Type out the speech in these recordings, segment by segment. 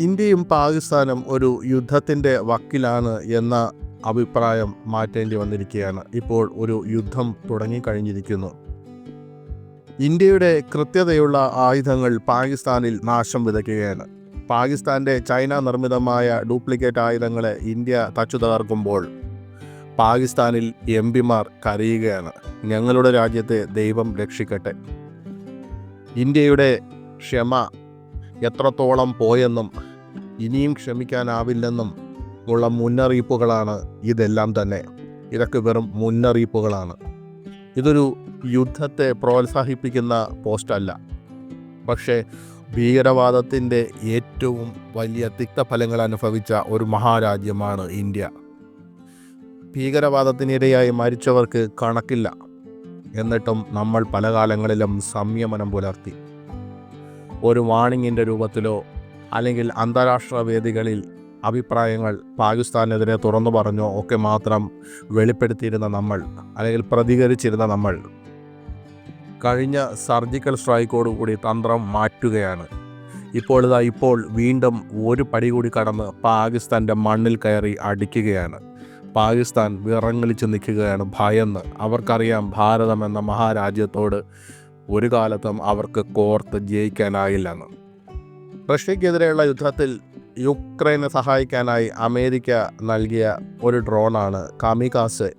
ഇന്ത്യയും പാകിസ്ഥാനും ഒരു യുദ്ധത്തിന്റെ വക്കിലാണ് എന്ന അഭിപ്രായം മാറ്റേണ്ടി വന്നിരിക്കുകയാണ്. ഇപ്പോൾ ഒരു യുദ്ധം തുടങ്ങിക്കഴിഞ്ഞിരിക്കുന്നു. ഇന്ത്യയുടെ കൃത്യതയുള്ള ആയുധങ്ങൾ പാകിസ്ഥാനിൽ നാശം വിതയ്ക്കുകയാണ്. പാകിസ്ഥാന്റെ ചൈന നിർമ്മിതമായ ഡ്യൂപ്ലിക്കേറ്റ് ആയുധങ്ങളെ ഇന്ത്യ തച്ചു തകർക്കുമ്പോൾ പാകിസ്ഥാനിൽ എം പിമാർ കരയുകയാണ്. ഞങ്ങളുടെ രാജ്യത്തെ ദൈവം രക്ഷിക്കട്ടെ. ഇന്ത്യയുടെ ക്ഷമ എത്രത്തോളം പോയെന്നും ഇനിയും ക്ഷമിക്കാനാവില്ലെന്നും ഉള്ള മുന്നറിയിപ്പുകളാണ് ഇതെല്ലാം തന്നെ. ഇതൊക്കെ വെറും മുന്നറിയിപ്പുകളാണ്. ഇതൊരു യുദ്ധത്തെ പ്രോത്സാഹിപ്പിക്കുന്ന പോസ്റ്റല്ല. പക്ഷേ ഭീകരവാദത്തിന്റെ ഏറ്റവും വലിയ തിക്തഫലങ്ങൾ അനുഭവിച്ച ഒരു മഹാരാജ്യമാണ് ഇന്ത്യ. ഭീകരവാദത്തിനിരയായി മരിച്ചവർക്ക് കണക്കില്ല. എന്നിട്ടും നമ്മൾ പല കാലങ്ങളിലും സംയമനം പുലർത്തി. ഒരു വാണിങ്ങിന്റെ രൂപത്തിലോ അല്ലെങ്കിൽ അന്താരാഷ്ട്ര വേദികളിൽ അഭിപ്രായങ്ങൾ പാകിസ്ഥാനെതിരെ തുറന്നു പറഞ്ഞോ ഒക്കെ മാത്രം വെളിപ്പെടുത്തിയിരുന്ന നമ്മൾ അല്ലെങ്കിൽ പ്രതികരിച്ചിരുന്ന നമ്മൾ. കഴിഞ്ഞ സർജിക്കൽ സ്ട്രൈക്കോടുകൂടി തന്ത്രം മാറ്റുകയാണ്. ഇപ്പോൾ ഇതാ ഇപ്പോൾ വീണ്ടും ഒരു പടി കൂടി കടന്ന് പാകിസ്ഥാന്റെ മണ്ണിൽ കയറി അടിക്കുകയാണ്. പാകിസ്ഥാൻ വിറങ്ങലിച്ച് നിൽക്കുകയാണ് ഭയന്ന്. അവർക്കറിയാം ഭാരതം എന്ന മഹാരാജ്യത്തോട് ഒരു കാലത്തും അവർക്ക് കോർത്ത് ജയിക്കാനായില്ലെന്ന്. റഷ്യക്കെതിരെയുള്ള യുദ്ധത്തിൽ യുക്രൈനെ സഹായിക്കാനായി അമേരിക്ക നൽകിയ ഒരു ഡ്രോണാണ് കാമികാസ്.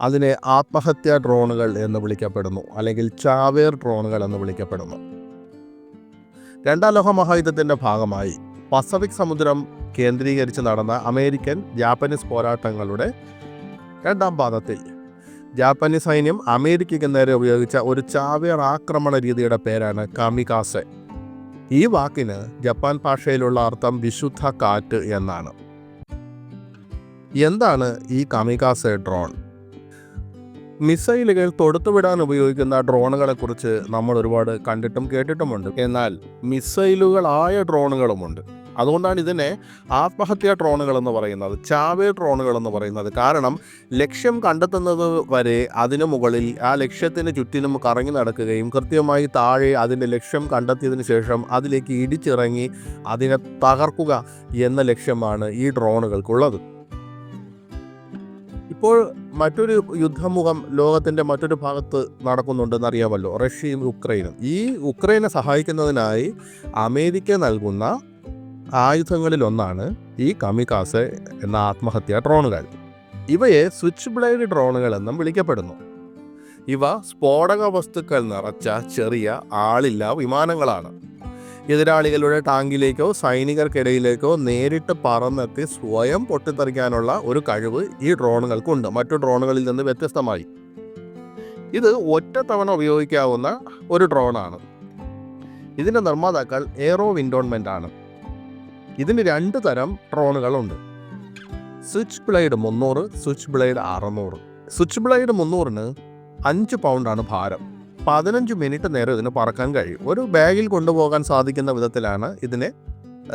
അതിനെ ആത്മഹത്യാ ഡ്രോണുകൾ എന്ന് വിളിക്കപ്പെടുന്നു അല്ലെങ്കിൽ ചാവേർ ഡ്രോണുകൾ എന്ന് വിളിക്കപ്പെടുന്നു. രണ്ടാം ലോക മഹായുദ്ധത്തിന്റെ ഭാഗമായി പസഫിക് സമുദ്രം കേന്ദ്രീകരിച്ച് നടന്ന അമേരിക്കൻ ജാപ്പനീസ് പോരാട്ടങ്ങളുടെ രണ്ടാം പാദത്തിൽ ജാപ്പനീസ് സൈന്യം അമേരിക്കയ്ക്ക് നേരെ ഉപയോഗിച്ച ഒരു ചാവേർ ആക്രമണ രീതിയുടെ പേരാണ് കാമികാസെ. ഈ വാക്കിന് ജപ്പാൻ ഭാഷയിലുള്ള അർത്ഥം വിശുദ്ധ കാറ്റ് എന്നാണ്. എന്താണ് ഈ കമികാസെ ഡ്രോൺ? മിസൈലുകൾ തൊടുത്തുവിടാൻ ഉപയോഗിക്കുന്ന ഡ്രോണുകളെക്കുറിച്ച് നമ്മൾ ഒരുപാട് കണ്ടിട്ടും കേട്ടിട്ടുമുണ്ട്. എന്നാൽ മിസൈലുകളായ ഡ്രോണുകളുമുണ്ട്. അതുകൊണ്ടാണ് ഇതിനെ ആത്മഹത്യാ ഡ്രോണുകൾ എന്ന് പറയുന്നത് ചാവേ ഡ്രോണുകൾ എന്ന് പറയുന്നത്. കാരണം ലക്ഷ്യം കണ്ടെത്തുന്നത് വരെ അതിനു മുകളിൽ ആ ലക്ഷ്യത്തിന് ചുറ്റിനും കറങ്ങി നടക്കുകയും കൃത്യമായി താഴെ അതിന്റെ ലക്ഷ്യം കണ്ടെത്തിയതിന് ശേഷം അതിലേക്ക് ഇടിച്ചിറങ്ങി അതിനെ തകർക്കുക എന്ന ലക്ഷ്യമാണ് ഈ ഡ്രോണുകൾക്കുള്ളത്. ഇപ്പോൾ മറ്റൊരു യുദ്ധമുഖം ലോകത്തിന്റെ മറ്റൊരു ഭാഗത്ത് നടക്കുന്നുണ്ടെന്ന് അറിയാമല്ലോ റഷ്യയും ഉക്രൈനും. ഈ ഉക്രൈനെ സഹായിക്കുന്നതിനായി അമേരിക്ക നൽകുന്ന ആയുധങ്ങളിലൊന്നാണ് ഈ കമികാസ് എന്ന ആത്മഹത്യാ ഡ്രോണുകൾ. ഇവയെ സ്വിച്ച് ബ്ലേഡ് ഡ്രോണുകൾ എന്നും വിളിക്കപ്പെടുന്നു. ഇവ സ്ഫോടക വസ്തുക്കൾ നിറച്ച ചെറിയ ആളില്ല വിമാനങ്ങളാണ്. എതിരാളികളുടെ ടാങ്കിലേക്കോ സൈനികർക്കിടയിലേക്കോ നേരിട്ട് പറന്നെത്തി സ്വയം പൊട്ടിത്തെറിക്കാനുള്ള ഒരു കഴിവ് ഈ ഡ്രോണുകൾക്കുണ്ട്. മറ്റു ഡ്രോണുകളിൽ നിന്ന് വ്യത്യസ്തമായി. ഇത് ഒറ്റത്തവണ ഉപയോഗിക്കാവുന്ന ഒരു ഡ്രോണാണ്. ഇതിന്റെ നിർമ്മാതാക്കൾ എയറോ വിൻഡോൺമെന്റ് ആണ് ഇതിന് രണ്ട് തരം ഡ്രോണുകളുണ്ട് സ്വിച്ച് ബ്ലേഡ് മുന്നൂറ് സ്വിച്ച് ബ്ലേഡ് അറുന്നൂറ്. സ്വിച്ച് ബ്ലേഡ് മുന്നൂറിന് അഞ്ച് പൗണ്ടാണ് ഭാരം. പതിനഞ്ച് മിനിറ്റ് നേരം ഇതിന് പറക്കാൻ കഴിയും. ഒരു ബാഗിൽ കൊണ്ടുപോകാൻ സാധിക്കുന്ന വിധത്തിലാണ് ഇതിനെ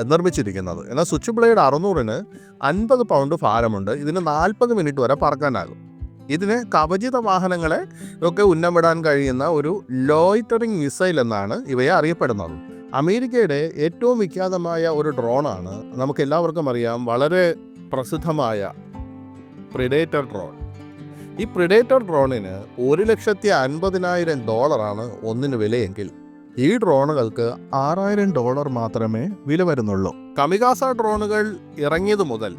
നിർമ്മിച്ചിരിക്കുന്നത്. എന്നാൽ സ്വിച്ച് ബ്ലേഡ് അറുന്നൂറിന് അൻപത് പൗണ്ട് ഭാരമുണ്ട്. ഇതിന് നാൽപ്പത് മിനിറ്റ് വരെ പറക്കാനാകും. ഇതിന് കവചിത വാഹനങ്ങളെ ഒക്കെ ഉന്നമിടാൻ കഴിയുന്ന ഒരു ലോയിറ്ററിംഗ് മിസൈൽ എന്നാണ് ഇവയെ അറിയപ്പെടുന്നത്. അമേരിക്കയുടെ ഏറ്റവും വിഖ്യാതമായ ഒരു ഡ്രോണാണ് നമുക്ക് എല്ലാവർക്കും അറിയാം വളരെ പ്രസിദ്ധമായ പ്രിഡേറ്റർ ഡ്രോൺ ഈ പ്രിഡേറ്റർ ഡ്രോണിന് ഒരു ലക്ഷത്തി അൻപതിനായിരം ഡോളറാണ് ഒന്നിന് വിലയെങ്കിൽ ഈ ഡ്രോണുകൾക്ക് ആറായിരം ഡോളർ മാത്രമേ വില വരുന്നുള്ളൂ. കമികാസ ഡ്രോണുകൾ ഇറങ്ങിയത് മുതൽ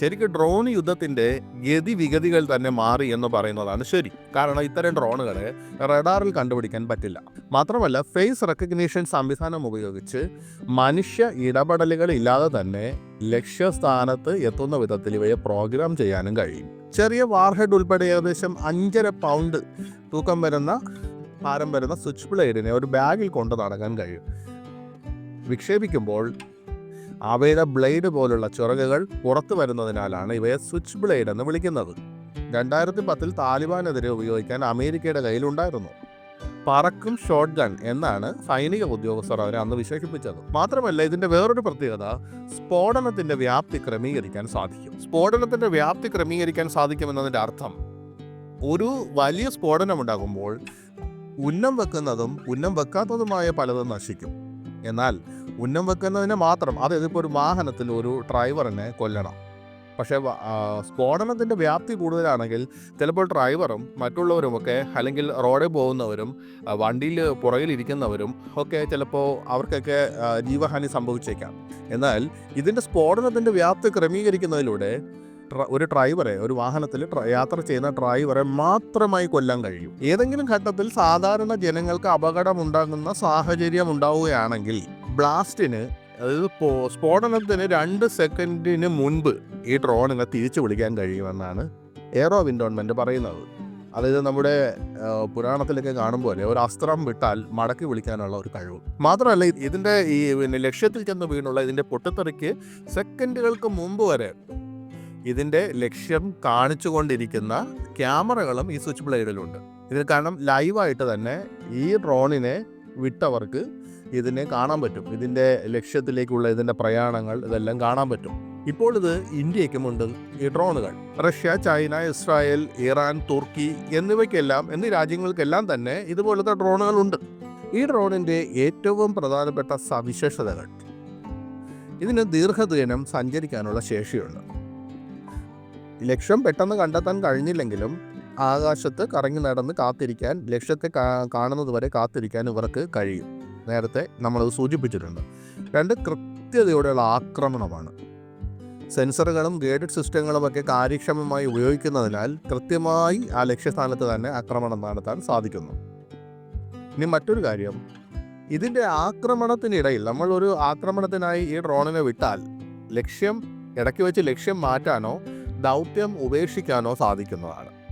ശരിക്കും ഡ്രോൺ യുദ്ധത്തിന്റെ ഗതിവിഗതികൾ തന്നെ മാറി എന്ന് പറയുന്നതാണ് ശരി. കാരണം ഇത്തരം ഡ്രോണുകളെ റഡാറിൽ കണ്ടുപിടിക്കാൻ പറ്റില്ല. മാത്രമല്ല ഫേസ് റെക്കഗ്നീഷൻ സംവിധാനം ഉപയോഗിച്ച് മനുഷ്യ ഇടപെടലുകൾ ഇല്ലാതെ തന്നെ ലക്ഷ്യസ്ഥാനത്ത് എത്തുന്ന വിധത്തിൽ ഇവയെ പ്രോഗ്രാം ചെയ്യാനും കഴിയും. ചെറിയ വാർഹെഡ് ഉൾപ്പെടെ ഏകദേശം അഞ്ചര പൗണ്ട് തൂക്കം വരുന്ന ഭാരം വരുന്ന സ്വിച്ച് ബ്ലേഡിനെ ഒരു ബാഗിൽ കൊണ്ട് നടക്കാൻ കഴിയും. വിക്ഷേപിക്കുമ്പോൾ അവയുടെ ബ്ലേഡ് പോലുള്ള ചിറകുകൾ പുറത്തു വരുന്നതിനാലാണ് ഇവയെ സ്വിച്ച് ബ്ലേഡ് എന്ന് വിളിക്കുന്നത്. രണ്ടായിരത്തി പത്തിൽ താലിബാനെതിരെ ഉപയോഗിക്കാൻ അമേരിക്കയുടെ കയ്യിലുണ്ടായിരുന്നു. പറക്കും ഷോട്ട് ഗൺ എന്നാണ് സൈനിക ഉദ്യോഗസ്ഥർ അവരെ അന്ന് വിശേഷിപ്പിച്ചത്. മാത്രമല്ല ഇതിന്റെ വേറൊരു പ്രത്യേകത സ്ഫോടനത്തിന്റെ വ്യാപ്തി ക്രമീകരിക്കാൻ സാധിക്കും. സ്ഫോടനത്തിന്റെ വ്യാപ്തി ക്രമീകരിക്കാൻ സാധിക്കുമെന്നതിന്റെ അർത്ഥം ഒരു വലിയ സ്ഫോടനം ഉണ്ടാകുമ്പോൾ ഉന്നം വെക്കുന്നതും ഉന്നം വെക്കാത്തതുമായ പലതും നശിക്കും. എന്നാൽ ഉന്നം വെക്കുന്നതിന് മാത്രം. അതായത് ഇപ്പോൾ ഒരു വാഹനത്തിൽ ഒരു ഡ്രൈവറിനെ കൊല്ലണം. പക്ഷേ സ്ഫോടനത്തിന്റെ വ്യാപ്തി കൂടുതലാണെങ്കിൽ ചിലപ്പോൾ ഡ്രൈവറും മറ്റുള്ളവരുമൊക്കെ അല്ലെങ്കിൽ റോഡിൽ പോകുന്നവരും വണ്ടിയിൽ പുറകിലിരിക്കുന്നവരും ഒക്കെ ചിലപ്പോൾ അവർക്കൊക്കെ ജീവഹാനി സംഭവിച്ചേക്കാം. എന്നാൽ ഇതിന്റെ സ്ഫോടനത്തിന്റെ വ്യാപ്തി ക്രമീകരിക്കുന്നതിലൂടെ ഒരു ഡ്രൈവറെ ഒരു വാഹനത്തിൽ യാത്ര ചെയ്യുന്ന ഡ്രൈവറെ മാത്രമായി കൊല്ലാൻ കഴിയും. ഏതെങ്കിലും ഘട്ടത്തിൽ സാധാരണ ജനങ്ങൾക്ക് അപകടമുണ്ടാകുന്ന സാഹചര്യം ഉണ്ടാവുകയാണെങ്കിൽ ബ്ലാസ്റ്റിന് അതായത് സ്ഫോടനത്തിന് രണ്ട് സെക്കൻഡിന് മുൻപ് ഈ ഡ്രോണിനെ തിരിച്ചു വിളിക്കാൻ കഴിയുമെന്നാണ് എയറോ വിൻഡോൺമെന്റ് പറയുന്നത്. അതായത് നമ്മുടെ പുരാണത്തിലൊക്കെ കാണുമ്പോൾ ഒരു അസ്ത്രം വിട്ടാൽ മടക്കി വിളിക്കാനുള്ള ഒരു കഴിവ്. മാത്രമല്ല ഇതിന്റെ ഈ പിന്നെ ലക്ഷ്യത്തിൽ ചെന്ന് വീണുള്ള ഇതിന്റെ പൊട്ടിത്തെറിക്ക് സെക്കൻഡുകൾക്ക് മുമ്പ് വരെ ഇതിന്റെ ലക്ഷ്യം കാണിച്ചുകൊണ്ടിരിക്കുന്ന ക്യാമറകളും ഈ സ്വിച്ച് ബ്ലേഡിലുണ്ട്. ഇതിന് കാരണം ലൈവായിട്ട് തന്നെ ഈ ഡ്രോണിനെ വിട്ടവർക്ക് ഇതിനെ കാണാൻ പറ്റും. ഇതിന്റെ ലക്ഷ്യത്തിലേക്കുള്ള ഇതിന്റെ പ്രയാണങ്ങൾ ഇതെല്ലാം കാണാൻ പറ്റും. ഇപ്പോൾ ഇത് ഇന്ത്യക്കുമുണ്ട് ഈ ഡ്രോണുകൾ. റഷ്യ ചൈന ഇസ്രായേൽ ഇറാൻ തുർക്കി എന്നിവയ്ക്കെല്ലാം എന്നീ രാജ്യങ്ങൾക്കെല്ലാം തന്നെ ഇതുപോലത്തെ ഡ്രോണുകളുണ്ട്. ഈ ഡ്രോണിന്റെ ഏറ്റവും പ്രധാനപ്പെട്ട സവിശേഷതകൾ. ഇതിന് ദീർഘദിനം സഞ്ചരിക്കാനുള്ള ശേഷിയുണ്ട്. ലക്ഷ്യം പെട്ടെന്ന് കണ്ടെത്താൻ കഴിഞ്ഞില്ലെങ്കിലും ആകാശത്ത് കറങ്ങി നടന്ന് കാത്തിരിക്കാൻ ലക്ഷ്യത്തെ കാണുന്നത് വരെ കാത്തിരിക്കാൻ ഇവർക്ക് കഴിയും. നേരത്തെ നമ്മളത് സൂചിപ്പിച്ചിട്ടുണ്ട്. രണ്ട് കൃത്യതയോടെയുള്ള ആക്രമണമാണ്. സെൻസറുകളും ഗൈഡഡ് സിസ്റ്റങ്ങളും ഒക്കെ കാര്യക്ഷമമായി ഉപയോഗിക്കുന്നതിനാൽ കൃത്യമായി ആ ലക്ഷ്യസ്ഥാനത്ത് തന്നെ ആക്രമണം നടത്താൻ സാധിക്കുന്നു. ഇനി മറ്റൊരു കാര്യം. ഇതിന്റെ ആക്രമണത്തിനിടയിൽ നമ്മൾ ഒരു ആക്രമണത്തിനായി ഈ ഡ്രോണിനെ വിട്ടാൽ ലക്ഷ്യം ഇടയ്ക്ക് വെച്ച് ലക്ഷ്യം മാറ്റാനോ ദൗത്യം ഉപേക്ഷിക്കാനോ സാധിക്കുന്നതാണ്.